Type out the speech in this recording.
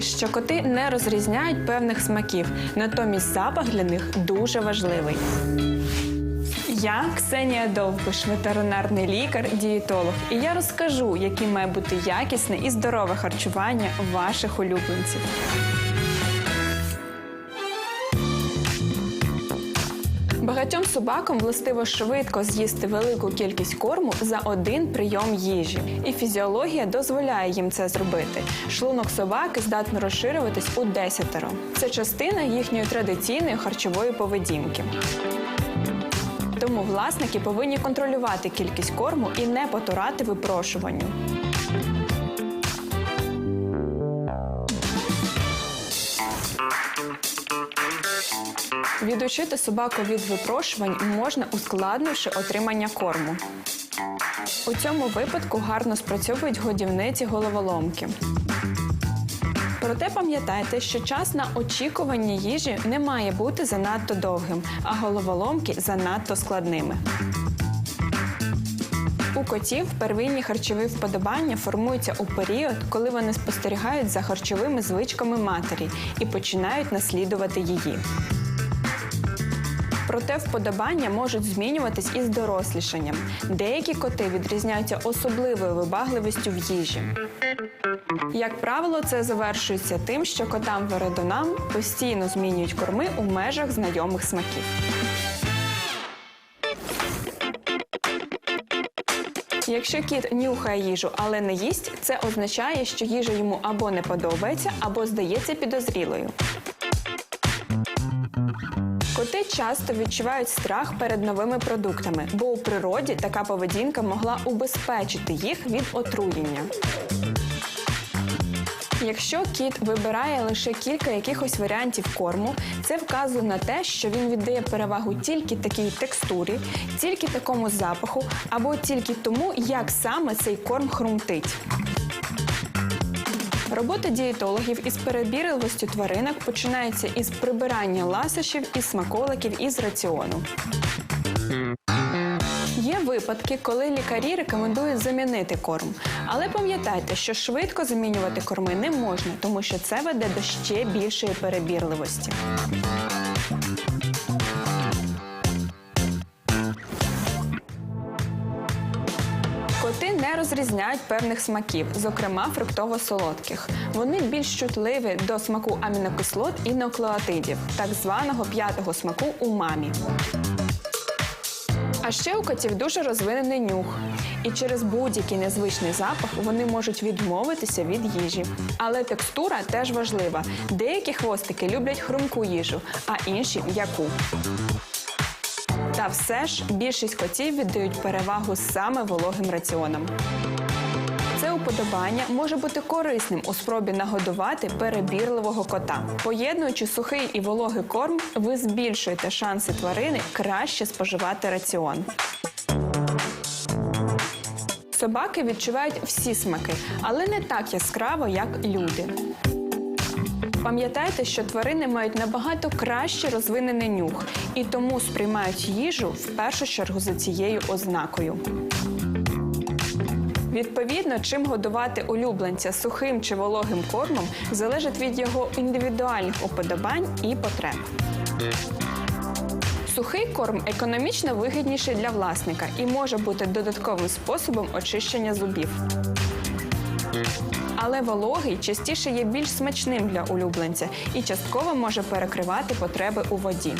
Що коти не розрізняють певних смаків, натомість запах для них дуже важливий? Я Ксенія Довбиш, ветеринарний лікар, дієтолог, і я розкажу, яким має бути якісне і здорове харчування ваших улюбленців. Багатьом собакам властиво швидко з'їсти велику кількість корму за один прийом їжі, і фізіологія дозволяє їм це зробити. Шлунок собаки здатний розширюватись у десятеро. Це частина їхньої традиційної харчової поведінки. Тому власники повинні контролювати кількість корму і не потурати випрошуванню. Відучити собаку від випрошувань можна, ускладнивши отримання корму. У цьому випадку гарно спрацьовують годівниці головоломки. Проте пам'ятайте, що час на очікування їжі не має бути занадто довгим, а головоломки занадто складними. У котів первинні харчові вподобання формуються у період, коли вони спостерігають за харчовими звичками матері і починають наслідувати її. Проте вподобання можуть змінюватись із дорослішанням. Деякі коти відрізняються особливою вибагливістю в їжі. Як правило, це завершується тим, що котам-вередунам постійно змінюють корми у межах знайомих смаків. Якщо кіт нюхає їжу, але не їсть, це означає, що їжа йому або не подобається, або здається підозрілою. Коти часто відчувають страх перед новими продуктами, бо у природі така поведінка могла убезпечити їх від отруєння. Якщо кіт вибирає лише кілька якихось варіантів корму, це вказує на те, що він віддає перевагу тільки такій текстурі, тільки такому запаху, або тільки тому, як саме цей корм хрумтить. Робота дієтологів із перебірливостю тваринок починається із прибирання ласощів і смаколиків із раціону. Випадки, коли лікарі рекомендують замінити корм. Але пам'ятайте, що швидко замінювати корми не можна, тому що це веде до ще більшої перебірливості. Коти не розрізняють певних смаків, зокрема фруктово-солодких. Вони більш чутливі до смаку амінокислот і нуклеотидів, так званого п'ятого смаку умамі. А ще у котів дуже розвинений нюх. І через будь-який незвичний запах вони можуть відмовитися від їжі. Але текстура теж важлива. Деякі хвостики люблять хрумку їжу, а інші м'яку. Та все ж більшість котів віддають перевагу саме вологим раціонам. Це уподобання може бути корисним у спробі нагодувати перебірливого кота. Поєднуючи сухий і вологий корм, ви збільшуєте шанси тварини краще споживати раціон. Собаки відчувають всі смаки, але не так яскраво, як люди. Пам'ятайте, що тварини мають набагато краще розвинений нюх і тому сприймають їжу в першу чергу за цією ознакою. Відповідно, чим годувати улюбленця сухим чи вологим кормом залежить від його індивідуальних уподобань і потреб. Сухий корм економічно вигідніший для власника і може бути додатковим способом очищення зубів. Але вологий частіше є більш смачним для улюбленця і частково може перекривати потреби у воді.